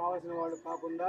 కావాల్సిన వాళ్ళు కాకుండా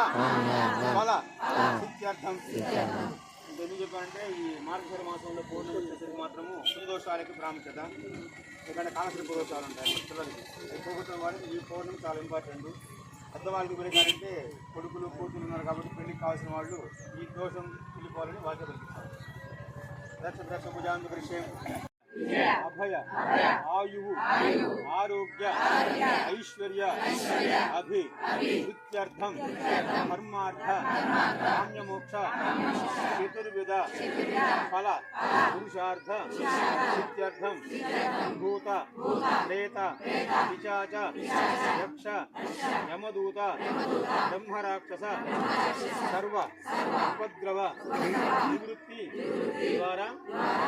ఫల ఇత్యర్థం ఎందుకు చెప్పాలంటే ఈ మార్గశిర మాసంలో పూర్ణం వచ్చేసరికి మాత్రము పురుదోషాలకి ప్రాముఖ్యత. ఎందుకంటే కాలశ్రీ పురుదోషాలు ఉంటాయి. పిల్లలకి. ఈ పోగొట్టిన వారికి ఈ పౌర్ణమి చాలా ఇంపార్టెంట్ పెద్దవాళ్ళకి గురిగారంటే కొడుకులు కూతురు ఉన్నారు కాబట్టి పెళ్ళికి కావాల్సిన వాళ్ళు ఈ దోషం వెళ్ళిపోవాలని వాక్య కల్పిస్తారు రక్ష రక్ష విషయం अभय आयु। आरोग्य। ऐश्वर्य। अभि। प्रत्यर्थम धर्मार्थ। धान्य मोक्ष चतुर्विद फल। पुरुषार्थ। प्रत्यर्थम भूत। प्रेत। पिचाच यक्ष। यमदूत। ब्रह्मराक्षस। सर्व। उपद्रव। निवृत्ति। द्वारा।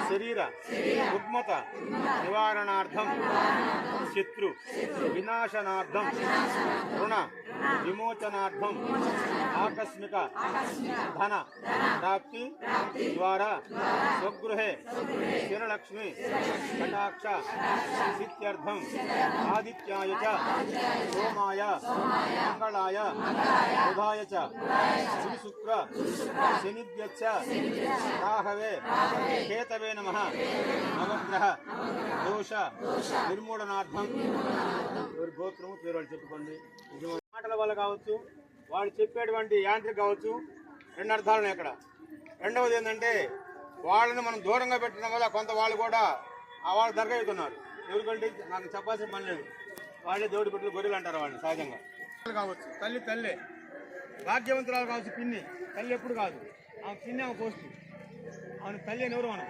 शरीर। उद्मता నివారణార్థం శత్రు వినాశనార్థం రుణ విమోచనార్థం ఆకస్మిక ధన ప్రాప్తి ద్వారా స్వగృహే స్థిరలక్ష్మి కటాక్ష సిద్ధ్యర్థం ఆదిత్యాయ చ సోమాయ మంగళాయ బుధాయ చ శుక్ర శనిభ్యచ్చ రాహవే కేతవే నమ నవగ్రహ దోష నిర్మూలనార్థం ఎవరి గోత్రము పేరు వాళ్ళు చెప్పుకోండి. మాటల వల్ల కావచ్చు వాళ్ళు చెప్పేటువంటి యాంత్రిక కావచ్చు రెండు అర్థాలు ఉన్నాయి ఇక్కడ రెండవది ఏంటంటే వాళ్ళని మనం దూరంగా పెట్టడం వల్ల కొంత వాళ్ళు కూడా ఆ వాళ్ళు దగ్గర అవుతున్నారు ఎవరికంటే నాకు చెప్పాల్సిన పని లేదు. వాళ్ళే దేవుడి బిడ్డలు గొర్రెలు అంటారు వాళ్ళని సహజంగా. కావచ్చు తల్లి తల్లే. భాగ్యవంతురాలు కావచ్చు పిన్ని. తల్లి ఎప్పుడు కాదు. ఆమె పిన్ని ఆమె కోస్తుంది ఆమె తల్లి అని ఎవరు మనం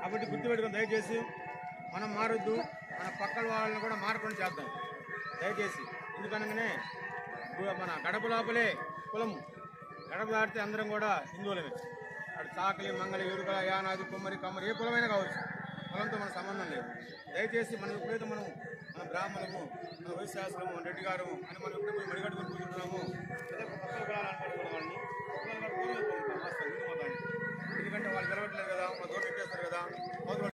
కాబట్టి గుర్తుపెట్టుకుని దయచేసి మనం మారొద్దు మన పక్కల వాళ్ళని కూడా మారకుండా చేద్దాం. దయచేసి. ఎందుకనగానే మన గడప లోపలే కులము. గడప దాటితే అందరం కూడా హిందువులమే. అటు చాకలి మంగళ ఎరుకల యానాది కుమ్మరి కమ్మరి ఏ కులమైనా కావచ్చు. కులంతో మన సంబంధం లేదు. దయచేసి మనం ఎప్పుడైతే మనం మన బ్రాహ్మణము మన వైశ్యాసులము మన రెడ్డి గారు అని మనం ఎప్పుడైతే మడిగట్టుకుని కూర్చుంటున్నామో